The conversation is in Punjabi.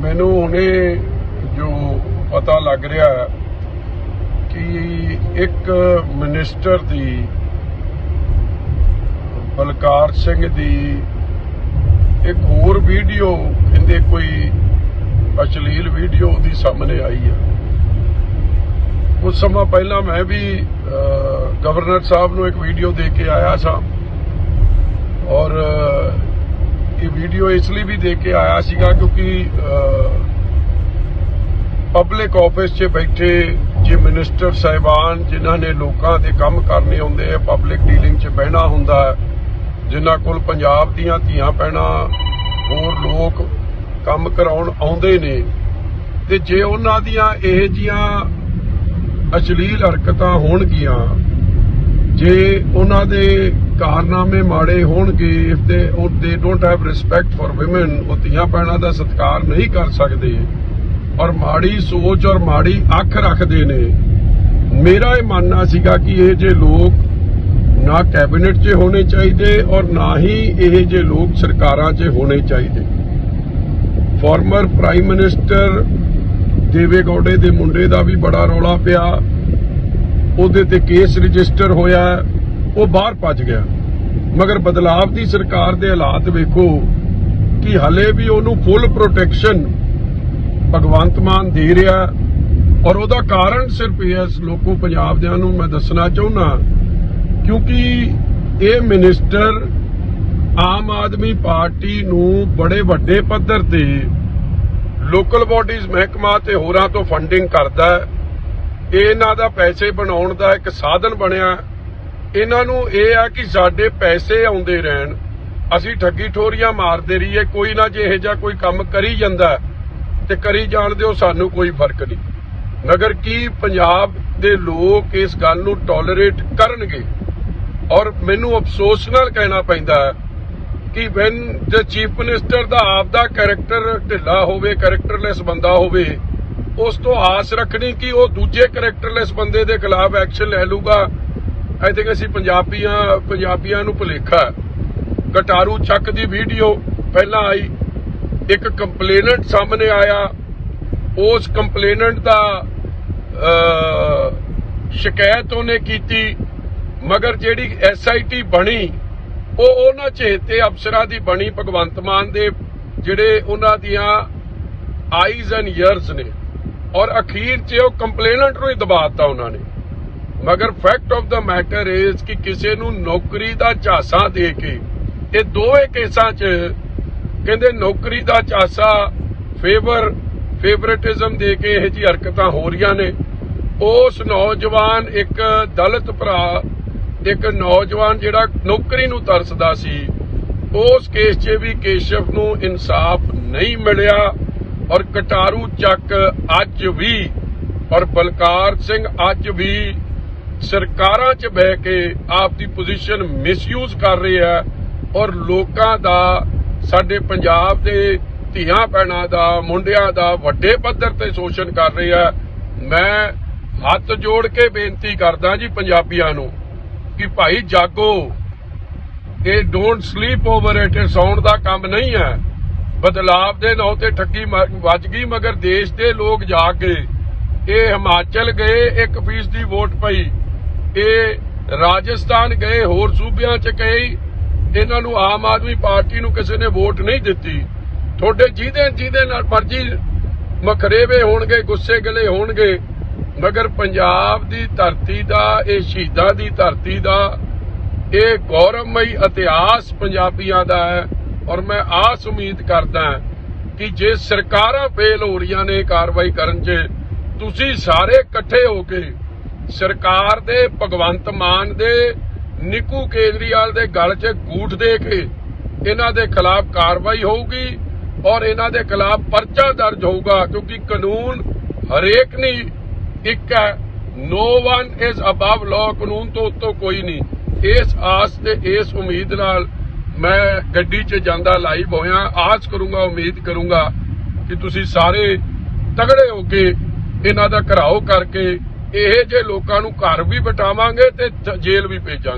ਮੈਨੂੰ ਹੁਣੇ ਜੋ ਪਤਾ ਲੱਗ ਰਿਹਾ ਕਿ ਇੱਕ ਮਿਨਿਸਟਰ ਦੀ, ਬਲਕਾਰ ਸਿੰਘ ਦੀ ਇੱਕ ਹੋਰ ਵੀਡੀਓ ਕਹਿੰਦੇ ਕੋਈ ਅਸ਼ਲੀਲ ਵੀਡੀਓ ਉਹਦੀ ਸਾਹਮਣੇ ਆਈ ਹੈ। ਕੁਝ ਸਮਾਂ ਪਹਿਲਾਂ ਮੈਂ ਵੀ ਗਵਰਨਰ ਸਾਹਿਬ ਨੂੰ ਇੱਕ ਵੀਡੀਓ ਦੇ ਕੇ ਆਇਆ ਸਾਂ। ਔਰ ਇਹ ਵੀਡੀਓ ਇਸ ਲਈ ਵੀ ਦੇ ਕੇ ਆਇਆ ਸੀਗਾ ਕਿਉਂਕਿ ਪਬਲਿਕ ਆਫਿਸ 'ਚ ਬੈਠੇ ਜੇ ਮਿਨਿਸਟਰ ਸਾਹਿਬਾਨ, ਜਿਨ੍ਹਾਂ ਨੇ ਲੋਕਾਂ ਦੇ ਕੰਮ ਕਰਨੇ ਹੁੰਦੇ ਆ ਪਬਲਿਕ ਡੀਲਿੰਗ 'ਚ ਬਹਿਣਾ ਹੁੰਦਾ ਹੈ, ਜਿਨ੍ਹਾਂ ਕੋਲ ਪੰਜਾਬ ਦੀਆਂ ਧੀਆਂ ਪੈਣਾ ਹੋਰ ਲੋਕ ਕੰਮ ਕਰਾਉਣ ਆਉਂਦੇ ਨੇ, ਤੇ ਜੇ ਉਹਨਾਂ ਦੀਆਂ ਇਹ ਜੀਆਂ ਅਸ਼ਲੀਲ ਹਰਕਤਾਂ ਹੋਣਗੀਆਂ ਜੇ ਉਹਨਾਂ ਦੇ ਕਾਰਨਾਮੇ ਮਾੜੇ ਹੋਣਗੇ ਇਫ ਦੇ ਉਹ they don't have respect for women ਉਹ ਧੀਆਂ ਪੈਣਾ ਦਾ ਸਤਿਕਾਰ ਨਹੀਂ ਕਰ ਸਕਦੇ। ਔਰ ਮਾੜੀ ਸੋਚ ਔਰ ਮਾੜੀ ਅੱਖ ਰੱਖਦੇ ਨੇ। ਮੇਰਾ ਇਹ ਮੰਨਣਾ ਸੀਗਾ ਕਿ ਇਹ ਜੇ ਲੋਕ ਨਾ ਕੈਬਨਿਟ 'ਚ ਹੋਣੇ ਚਾਹੀਦੇ ਔਰ ਨਾ ਹੀ ਇਹ ਜੇ ਲੋਕ ਸਰਕਾਰਾਂ 'ਚ ਹੋਣੇ ਚਾਹੀਦੇ। ਫਾਰਮਰ ਪ੍ਰਾਈਮ ਮਿਨਿਸਟਰ ਦੇਵੇ ਗੌਡੇ ਦੇ ਮੁੰਡੇ ਦਾ ਵੀ ਬੜਾ ਰੌਲਾ ਪਿਆ। ਉਹਦੇ ਤੇ ਕੇਸ ਰਜਿਸਟਰ ਹੋਇਆ, ਉਹ ਬਾਹਰ ਭੱਜ ਗਿਆ। ਮਗਰ ਬਦਲਾਵ ਦੀ ਸਰਕਾਰ ਦੇ ਹਾਲਾਤ ਵੇਖੋ ਕਿ ਹਲੇ ਵੀ ਉਹਨੂੰ ਫੁੱਲ ਪ੍ਰੋਟੈਕਸ਼ਨ ਭਗਵੰਤ ਮਾਨ ਦੇ ਰਿਹਾ। ਔਰ ਉਹਦਾ ਕਾਰਨ ਸਿਰਫ ਇਹ ਹੈ, ਲੋਕੋ ਪੰਜਾਬ ਦਿਆਂ ਨੂੰ ਮੈਂ ਦੱਸਣਾ ਚਾਹੁੰਦਾ ਕਿਉਂਕਿ ਇਹ ਮਿਨਿਸਟਰ ਆਮ ਆਦਮੀ ਪਾਰਟੀ ਨੂੰ ਬੜੇ ਵੱਡੇ ਪੱਧਰ ਤੇ ਲੋਕਲ ਬਾਡੀਜ਼ ਮਹਿਕਮਾ ਤੇ ਹੋਰਾਂ ਤੋਂ ਫੰਡਿੰਗ ਕਰਦਾ ਹੈ। ਇਹਨਾਂ ਦਾ ਪੈਸੇ ਬਣਾਉਣ ਦਾ ਇੱਕ ਸਾਧਨ ਬਣਿਆ। ਇਹਨਾਂ ਨੂੰ ਇਹ ਆ ਕਿ ਸਾਡੇ ਪੈਸੇ ਆਉਂਦੇ ਰਹਿਣ। ਅਸੀਂ ਠੱਗੀ ਠੋਰੀਆਂ ਮਾਰਦੇ ਰਹੀਏ, ਕੋਈ ਨਾ ਜੇ ਇਹ ਜਿਹਾ ਕੋਈ ਕੰਮ ਕਰੀ ਜਾਂਦਾ ਤੇ ਕਰੀ ਜਾਣ ਦਿਓ, ਸਾਨੂੰ ਕੋਈ ਫ਼ਰਕ ਨਹੀਂ। ਮਗਰ ਕੀ ਪੰਜਾਬ ਦੇ ਲੋਕ ਇਸ ਗੱਲ ਨੂੰ ਟੋਲਰੇਟ ਕਰਨਗੇ? ਔਰ ਮੈਨੂੰ ਅਫਸੋਸ ਨਾਲ ਕਹਿਣਾ ਪੈਂਦਾ ਕਿ ਵੈਨ ਦ ਚੀਫ ਮਿਨਿਸਟਰ ਦਾ ਆਪਦਾ ਕੈਰੈਕਟਰ ਢਿੱਲਾ ਹੋਵੇ ਕੈਰੈਕਟਰਲੈਸ ਬੰਦਾ ਹੋਵੇ ਉਸ ਤੋਂ ਆਸ ਰੱਖਣੀ ਕਿ ਉਹ ਦੂਜੇ ਕੈਰੈਕਟਰਲੈਸ ਬੰਦੇ ਦੇ ਖਿਲਾਫ ਐਕਸ਼ਨ ਲੈ ਲੂਗਾ ਆਈ ਥਿੰਕ ਅਸੀਂ ਪੰਜਾਬੀਆਂ ਪੰਜਾਬੀਆਂ ਨੂੰ ਭੁਲੇਖਾ ਹੈ। ਚੱਕ ਦੀ ਵੀਡੀਓ ਪਹਿਲਾਂ ਆਈ। ਇੱਕ ਕੰਪਲੇਨੈਂਟ ਸਾਹਮਣੇ ਆਇਆ। ਉਸ ਕੰਪਲੇਨੈਂਟ ਦਾ ਸ਼ਿਕਾਇਤ ਉਹਨੇ ਕੀਤੀ। ਮਗਰ ਜਿਹੜੀ ਐਸਆਈਟੀ ਬਣੀ, ਉਹ ਉਹਨਾਂ ਚੇਤੇ ਅਫਸਰਾਂ ਦੀ ਬਣੀ। ਭਗਵੰਤ ਮਾਨ ਦੇ ਜਿਹੜੇ ਉਹਨਾਂ ਦੀਆਂ ਆਈਜ਼ ਐਂਡ ਇਅਰਸ ਨੇ। ਔਰ ਅਖੀਰ 'ਚ ਉਹ ਕੰਪਲੇਨੈਂਟ ਨੂੰ ਹੀ ਦਬਾਤਾ ਉਹਨਾਂ ਨੇ। ਮਗਰ fact of the matter is ਕਿ ਕਿਸੇ ਨੂੰ ਨੌਕਰੀ ਦਾ ਝਾਂਸਾ ਦੇ ਕੇ ਇਹ ਦੋਵੇਂ ਕੇਸਾਂ 'ਚ ਕਹਿੰਦੇ ਨੌਕਰੀ ਦਾ ਝਾਂਸਾ ਫੇਵਰ ਫੇਵਰਿਟਿਜ਼ਮ ਦੇ ਕੇ ਇਹ ਜੀ ਹਰਕਤਾਂ ਹੋ ਰਹੀਆਂ ਨੇ। ਉਸ ਨੌਜਵਾਨ ਇੱਕ ਦਲਿਤ ਭਰਾ, ਇੱਕ ਨੌਜਵਾਨ ਜਿਹੜਾ ਨੌਕਰੀ ਨੂੰ ਤਰਸਦਾ ਸੀ, ਉਸ ਕੇਸ 'ਚ ਵੀ ਕੇਸ਼ਵ ਨੂੰ ਇਨਸਾਫ ਨਹੀਂ ਮਿਲਿਆ। ਔਰ ਕਟਾਰੂ ਚੱਕ ਅੱਜ ਵੀ, ਔਰ ਬਲਕਾਰ ਸਿੰਘ ਅੱਜ ਵੀ ਸਰਕਾਰਾਂ 'ਚ ਬਹਿ ਕੇ ਆਪ ਦੀ ਪੋਜੀਸ਼ਨ ਮਿਸਯੂਜ਼ ਕਰ ਰਹੇ ਆ, ਔਰ ਲੋਕਾਂ ਦਾ, ਸਾਡੇ ਪੰਜਾਬ ਦੇ ਧੀਆਂ ਭੈਣਾਂ ਦਾ, ਮੁੰਡਿਆਂ ਦਾ ਵੱਡੇ ਪੱਧਰ ਤੇ ਸ਼ੋਸ਼ਣ ਕਰ ਰਹੇ ਆ। ਮੈਂ ਹੱਥ ਜੋੜ ਕੇ ਬੇਨਤੀ ਕਰਦਾ ਜੀ ਪੰਜਾਬੀਆਂ ਨੂੰ ਕਿ ਭਾਈ ਜਾਗੋ, ਇਹ ਡੋਨਟ ਸਲੀਪ ਓਵਰ ਇਟ ਸੌਣ ਦਾ ਕੰਮ ਨਹੀਂ ਹੈ। ਬਦਲਾਵ ਦੇ ਨਾਂ ਤੇ ਠੱਗੀ ਵੱਜ ਗਈ ਮਗਰ ਦੇਸ਼ ਦੇ ਲੋਕ ਜਾ ਕੇ ਇਹ ਹਿਮਾਚਲ ਗਏ 1% ਦੀ ਵੋਟ ਪਈ। ਇਹ ਰਾਜਸਥਾਨ ਗਏ, ਹੋਰ ਸੂਬਿਆਂ ਚ ਗਏ ਇਹਨਾਂ ਨੂੰ ਆਮ ਆਦਮੀ ਪਾਰਟੀ ਨੂੰ ਕਿਸੇ ਨੇ ਵੋਟ ਨਹੀਂ ਦਿੱਤੀ। ਤੁਹਾਡੇ ਜਿਹਦੇ ਜਿਹਦੇ ਨਾਲ ਮਰਜ਼ੀ ਮਖਰੇਵੇ ਹੋਣਗੇ, ਗੁੱਸੇ ਗਲੇ ਹੋਣਗੇ, ਮਗਰ ਪੰਜਾਬ ਦੀ ਧਰਤੀ ਦਾ, ਇਹ ਸ਼ਹੀਦਾਂ ਦੀ ਧਰਤੀ ਦਾ, ਇਹ ਗੌਰਵਮਈ ਇਤਿਹਾਸ ਪੰਜਾਬੀਆਂ ਦਾ ਹੈ। ਔਰ ਮੈਂ ਆਸ ਉਮੀਦ ਕਰਦਾ ਕਿ ਜੇ ਸਰਕਾਰਾਂ ਫੇਲ ਹੋ ਰਹੀਆਂ ਨੇ ਕਾਰਵਾਈ ਕਰਨ 'ਚ, ਤੁਸੀਂ ਸਾਰੇ ਇਕੱਠੇ ਹੋ ਕੇ ਸਰਕਾਰ ਦੇ, ਭਗਵੰਤ ਮਾਨ ਦੇ, ਨਿੱਕੂ ਕੇਜਰੀਵਾਲ ਦੇ ਗਲ 'ਚ ਗੂਠ ਦੇ ਕੇ ਇਹਨਾਂ ਦੇ ਖਿਲਾਫ ਕਾਰਵਾਈ ਹੋਊਗੀ ਔਰ ਇਹਨਾਂ ਦੇ ਖਿਲਾਫ ਪਰਚਾ ਦਰਜ ਹੋਊਗਾ, ਕਿਉਂਕਿ ਕਾਨੂੰਨ ਹਰੇਕ ਨਹੀਂ, ਇੱਕ ਹੈ no one is above law ਕਾਨੂੰਨ ਤੋਂ ਉੱਤੋਂ ਕੋਈ ਨਹੀਂ। ਇਸ ਆਸ ਤੇ ਇਸ ਉਮੀਦ ਨਾਲ ਮੈਂ ਗੱਡੀ 'ਚ ਜਾਂਦਾ ਲਾਈਵ ਹੋਇਆ, ਆਸ ਕਰੂੰਗਾ, ਉਮੀਦ ਕਰੂੰਗਾ ਕਿ ਤੁਸੀਂ ਸਾਰੇ ਤਗੜੇ ਹੋ ਕੇ ਇਹਨਾਂ ਦਾ ਘਰਾਓ ਕਰਕੇ ਇਹ ਜੇ ਲੋਕਾਂ ਨੂੰ ਘਰ ਵੀ ਬਟਾਵਾਂਗੇ ਤੇ ਜ- ਜੇਲ੍ਹ ਵੀ ਭੇਜਾਂਗੇ।